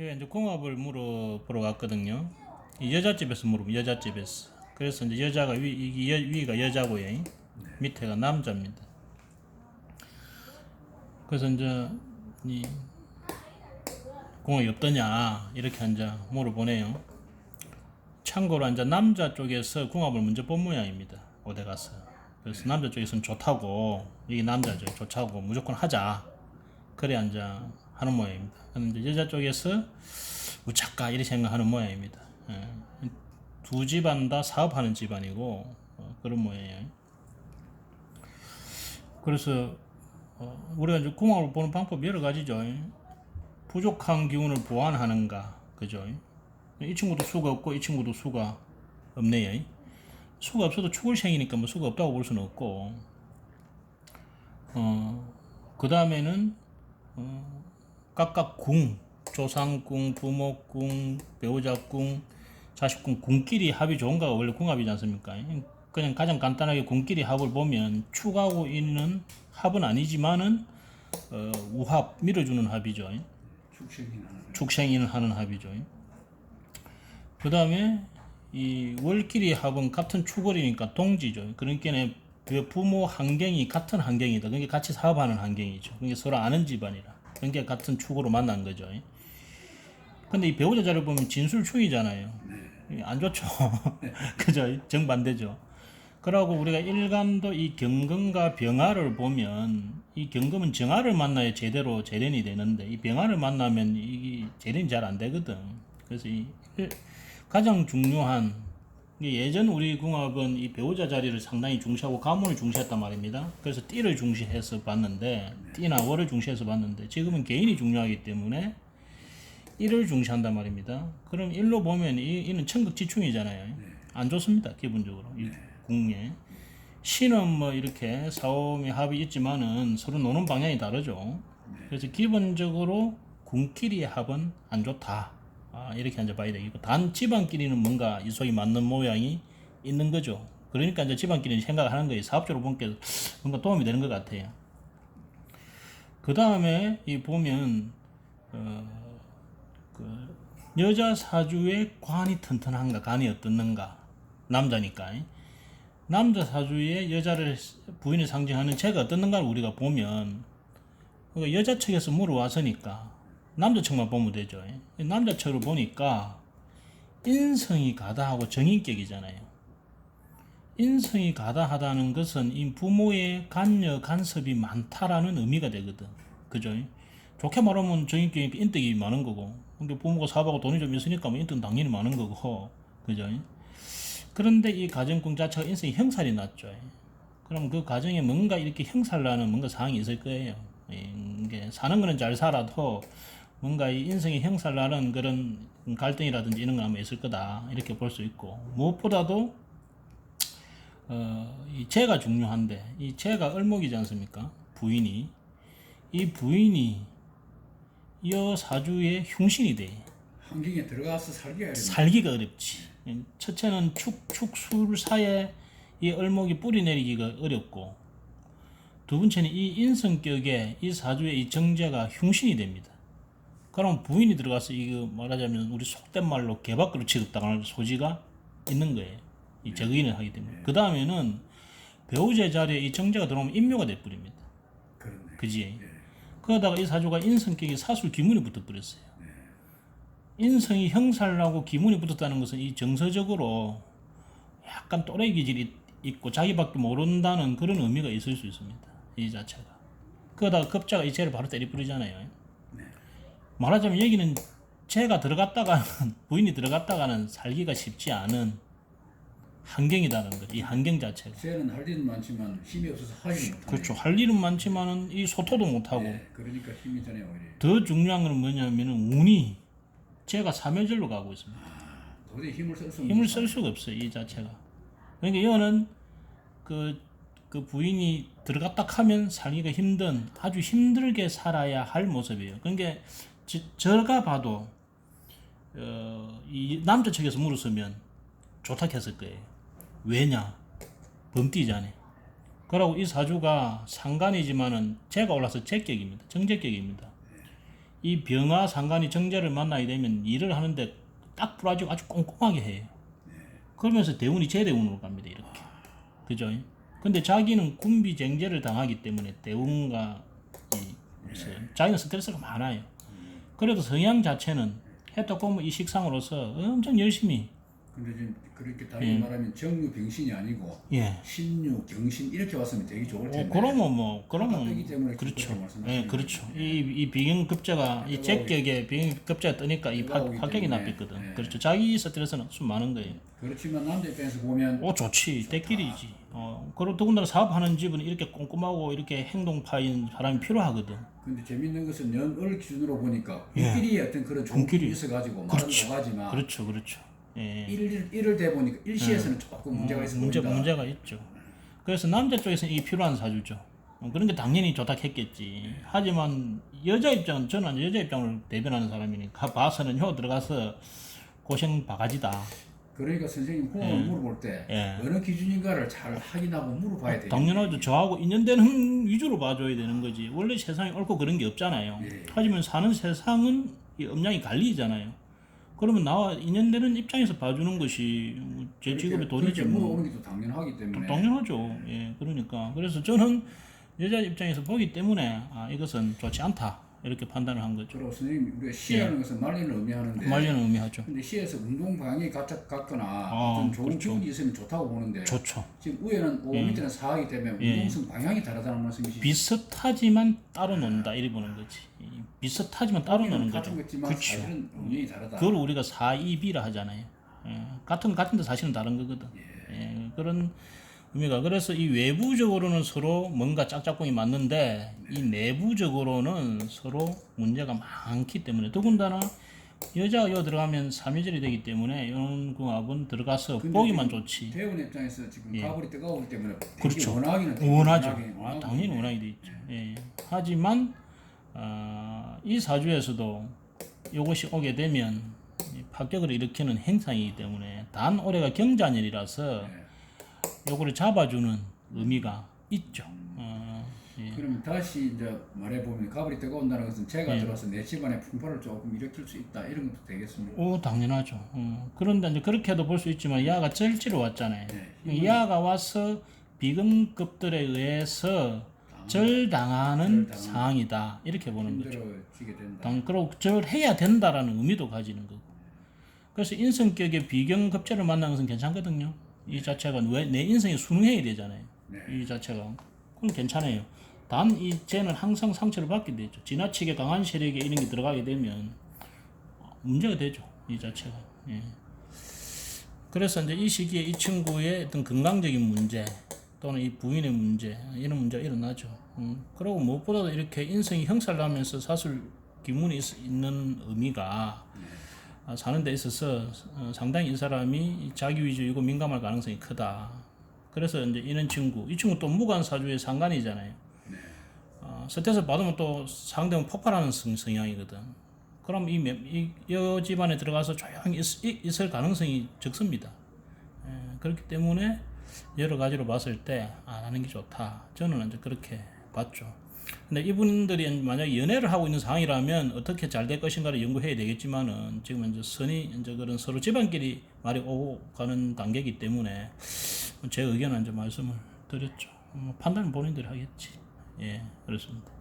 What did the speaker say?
여기 이제 궁합을 물어보러 갔거든요. 이 여자집에서 물어보 여자집에서. 그래서 이제 여자가 위, 이 여, 위가 여자고요. 밑에가 남자입니다. 그래서 이제 이 궁합이 없더냐 이렇게 이제 물어보네요. 참고로 이제 남자 쪽에서 궁합을 먼저 본 모양입니다. 어디 가서. 그래서 남자 쪽에서는 좋다고 이게 남자죠. 좋다고 무조건 하자. 그래 이제 하는 모양입니다. 이제 여자 쪽에서 우착가 이렇게 생각하는 모양입니다. 예. 두 집안 다 사업하는 집안이고 어, 그런 모양이에요. 그래서 어, 우리가 이제 궁합을 보는 방법 여러 가지죠. 부족한 기운을 보완하는가, 그죠? 이 친구도 수가 없고 이 친구도 수가 없네요. 수가 없어도 축을생이니까 뭐 수가 없다고 볼 수는 없고, 어, 그 다음에는 어, 각각 궁, 조상궁, 부모궁, 배우자궁, 자식궁, 궁끼리 합이 좋은가가 원래 궁합이지 않습니까? 그냥 가장 간단하게 궁끼리 합을 보면 축하고 있는 합은 아니지만은 어, 우합 밀어주는 합이죠. 축생인을 하는 합이죠. 그 다음에 이 월끼리 합은 같은 축월이니까 동지죠. 그러니까 그 부모 환경이 같은 환경이다. 그러니까 같이 사업하는 환경이죠. 그러니까 서로 아는 집안이라. 그러니까 같은 축으로 만난 거죠. 근데 이 배우자 자를 보면 진술충이잖아요. 안 좋죠. 그죠? 정반대죠. 그러고 우리가 일간도 이 경금과 병화를 보면 이 경금은 정화를 만나야 제대로 재련이 되는데 이 병화를 만나면 이게 재련이 잘 안 되거든. 그래서 이 일- 가장 중요한 예전 우리 궁합은 이 배우자 자리를 상당히 중시하고 가문을 중시했단 말입니다. 그래서 띠를 중시해서 봤는데 띠나 월을 중시해서 봤는데 지금은 개인이 중요하기 때문에 일을 중시한단 말입니다. 그럼 일로 보면 이, 이는 천극지충이잖아요. 안 좋습니다. 기본적으로 이 궁에 신은 뭐 이렇게 사오미 합이 있지만은 서로 노는 방향이 다르죠. 그래서 기본적으로 궁끼리의 합은 안 좋다. 아, 이렇게 이제 봐야 되겠고 단 집안끼리는 뭔가 이 속이 맞는 모양이 있는 거죠. 그러니까 이제 집안끼리는 생각하는 거예요. 사업적으로 보니까 뭔가 도움이 되는 것 같아요. 그 다음에 이 보면 어, 그 여자 사주의 관이 튼튼한가 간이 어떻는가 남자니까 남자 사주의 여자를 부인을 상징하는 제가 어떻는가를 우리가 보면 그 여자 측에서 물어왔으니까 남자 측만 보면 되죠. 남자 측을 보니까 인성이 가다하고 정인격이잖아요. 인성이 가다하다는 것은 이 부모의 간여 간섭이 많다라는 의미가 되거든. 그죠? 좋게 말하면 정인격이 인덕이 많은 거고 근데 부모가 사업하고 돈이 좀 있으니까 뭐 인덕은 당연히 많은 거고 그죠? 그런데 이 가정궁 자체가 인생이 형살이 났죠. 그럼 그 가정에 뭔가 이렇게 형살나는 뭔가 상황이 있을 거예요. 이게 사는 거는 잘 살아도 뭔가 이 인생이 형살 나는 그런 갈등이라든지 이런 거 아마 있을 거다 이렇게 볼 수 있고 무엇보다도 어, 이 재가 중요한데 이 재가 을목이지 않습니까 부인이 이 부인이 여 사주의 흉신이 돼. 환경에 들어가서 살기가 어렵네. 살기가 어렵지. 첫째는 축, 축술사에 이 을목이 뿌리 내리기가 어렵고, 두 번째는 이 인성격에 이 사주의 이 정제가 흉신이 됩니다. 그럼 부인이 들어가서 이거 말하자면 우리 속된 말로 개밖으로 취급당할 소지가 있는 거예요. 이 적인을 하기 때문에. 그 다음에는 배우자 자리에 이 정제가 들어오면 인묘가 돼버립니다. 그렇네. 그지? 그러다가 이 사주가 인성격이 사술 기문이 붙어버렸어요. 인성이 형살나고 기문이 붙었다는 것은 이 정서적으로 약간 또래 기질이 있고 자기밖에 모른다는 그런 의미가 있을 수 있습니다. 이 자체가. 그러다가 급자가 이 죄를 바로 때리 뿌리잖아요. 말하자면 여기는 죄가 들어갔다가는 부인이 들어갔다가는 살기가 쉽지 않은 환경이라는 것. 이 환경 자체가. 쇠는 할 일은 많지만 힘이 없어서 하지 못하네. 그렇죠. 할 일은 많지만은 이 소토도 못 하고 네, 그러니까 힘이 전에 오히려 더 중요한 건 뭐냐면은 운이 제가 사면절로 가고 있습니다. 도저히 힘을 쓸 수 힘을 쓸 수가 없어요 이 자체가. 그러니까 이거는 그, 그 부인이 들어갔다 하면 살기가 힘든 아주 힘들게 살아야 할 모습이에요. 그러니까 저, 제가 봐도 어, 이 남자 측에서 물었으면 좋다 했을 거예요. 왜냐? 범띠잖아요. 그러고 이 사주가 상간이지만은 제가 올라서 제격입니다. 정제격입니다. 이 병화 상관이 정제를 만나게 되면 일을 하는데 딱 풀어지고 아주 꼼꼼하게 해요. 그러면서 대운이 제대운으로 갑니다. 이렇게. 그죠? 근데 자기는 군비 쟁제를 당하기 때문에 대운과 이 있어요. 자기는 스트레스가 많아요. 그래도 성향 자체는 해독고무 이 식상으로서 엄청 열심히 근데 지금 그렇게 다르게 말하면 정유 병신이 아니고 예. 신유 경신 이렇게 왔으면 되게 좋을 어, 텐데. 그러면 뭐 그러면 바쁘기 때문에 그렇죠. 그렇게 말씀하시는 예, 그렇죠. 이, 이 비경급자가 이 제격에 비경급자가 뜨니까 이 파- 파격이. 납했거든. 예. 그렇죠. 자기 스트레스는 좀 많은 거예요. 그렇지만 남자 입장에서 보면 오 좋지 때끼리지. 어 그리고 더군다나 사업하는 집은 이렇게 꼼꼼하고 이렇게 행동파인 사람이 필요하거든. 근데 재밌는 것은 연을 기준으로 보니까 예. 군끼리의 어떤 그런 좋은 군끼리. 길이 있어가지고 말은 그렇죠. 오가지만 그렇죠, 그렇죠. 예. 일을 일을 대 보니까 일시에서는 조금 문제가 있어 문제 보인다. 문제가 있죠. 그래서 남자 쪽에서는 이 필요한 사주죠. 어, 그런 게 당연히 좋다 했겠지. 하지만 여자 입장은 저는 여자 입장을 대변하는 사람이니까 봐서는 혀 들어가서 고생 바가지다. 그러니까 선생님 호응을 물어볼 때 예. 어느 기준인가를 잘 확인하고 물어봐야 돼요. 당연하죠. 저하고 인연되는 위주로 봐줘야 되는 거지. 원래 세상에 옳고 그런 게 없잖아요. 예. 하지만 사는 세상은 이 음양이 갈리잖아요. 그러면 나와 인연되는 입장에서 봐주는 것이 뭐제 직업의 돈이지 뭐. 물어보는 게또 당연하기 때문에 당연하죠. 예, 그러니까 그래서 저는 여자 입장에서 보기 때문에 아 이것은 좋지 않다 이렇게 판단을 한 거죠. 그리고 선생님 우리가 시라는 예. 것은 말리는 의미하는데 말리는 의미하죠. 근데 시에서 운동 방향이 같, 같거나 아, 어떤 좋은 그렇죠. 기운이 있으면 좋다고 보는데 좋죠. 지금 위에는 5 밑에는 4하기 때문에 예. 운동성 방향이 다르다는 말씀이시죠? 비슷하지만 따로 논다 이리 보는 거지. 이 비슷하지만 따로 노는 거죠. 그렇죠. 다르다. 그걸 우리가 4, 2비라 하잖아요. 예, 같은 같은데 사실은 다른 거거든. 예, 그런 의미가 그래서 이 외부적으로는 서로 뭔가 짝짝꿍이 맞는데 이 내부적으로는 서로 문제가 많기 때문에 더군다나 여자가 여 들어가면 삼위절이 되기 때문에 연궁합은 들어가서 보기만 좋지. 대원 입장에서 지금 가불이 뜨거우기 때문에 예. 그렇죠. 원하기는 원하죠. 원하긴 아, 원하고 당연히 원하게 돼 있죠. 예. 하지만 어, 이 사주에서도 이것이 오게 되면 이 파격을 일으키는 행상이기 때문에 단 올해가 경자년이라서 요거를 잡아주는 의미가 있죠. 어, 예. 그럼 다시 이제 말해보면 가불이 뜨거운다는 것은 제가 예. 들어서 내 집안의 풍파를 조금 일으킬 수 있다 이런 것도 되겠습니까? 오 당연하죠. 어, 그런데 이제 그렇게도 볼 수 있지만 야가 절지로 왔잖아요. 네. 야가 와서 비근급들에 의해서 절당하는. 상황이다 이렇게 보는 거죠. 당 그리고 저걸 해야 된다라는 의미도 가지는 거고. 그래서 인성격의 비경급제를 만나는 것은 괜찮거든요. 이 자체가 왜 내 인성이 순응해야 되잖아요. 네. 이 자체가 그건 괜찮아요. 단 이 쟤는 항상 상처를 받게 되죠. 지나치게 강한 세력에 이런 게 들어가게 되면 문제가 되죠. 이 자체가. 예. 그래서 이제 이 시기에 이 친구의 어떤 건강적인 문제 또는 이 부인의 문제 이런 문제가 일어나죠. 음, 그리고 무엇보다도 이렇게 인성이 형살나면서 사실 기문이 있, 있는 의미가 아, 사는 데 있어서 어, 상당히 이 사람이 이 자기 위주이고 민감할 가능성이 크다. 그래서 이제 이런 친구, 이 친구 또 무관 사주의 상관이잖아요. 어, 스트레스 받으면 또 상대는 폭발하는 성, 성향이거든. 그럼 이, 매- 이, 여 집안에 들어가서 조용히 있, 이- 있을 가능성이 적습니다. 예, 그렇기 때문에 여러 가지로 봤을 때, 안 하는 게 좋다. 저는 이제 그렇게 봤죠. 근데 이분들이 만약에 연애를 하고 있는 상황이라면 어떻게 잘 될 것인가를 연구해야 되겠지만은 지금 이제 선이 이제 그런 서로 집안끼리 말이 오고 가는 단계이기 때문에 제 의견은 이제 말씀을 드렸죠. 뭐 판단은 본인들이 하겠지. 예, 그렇습니다.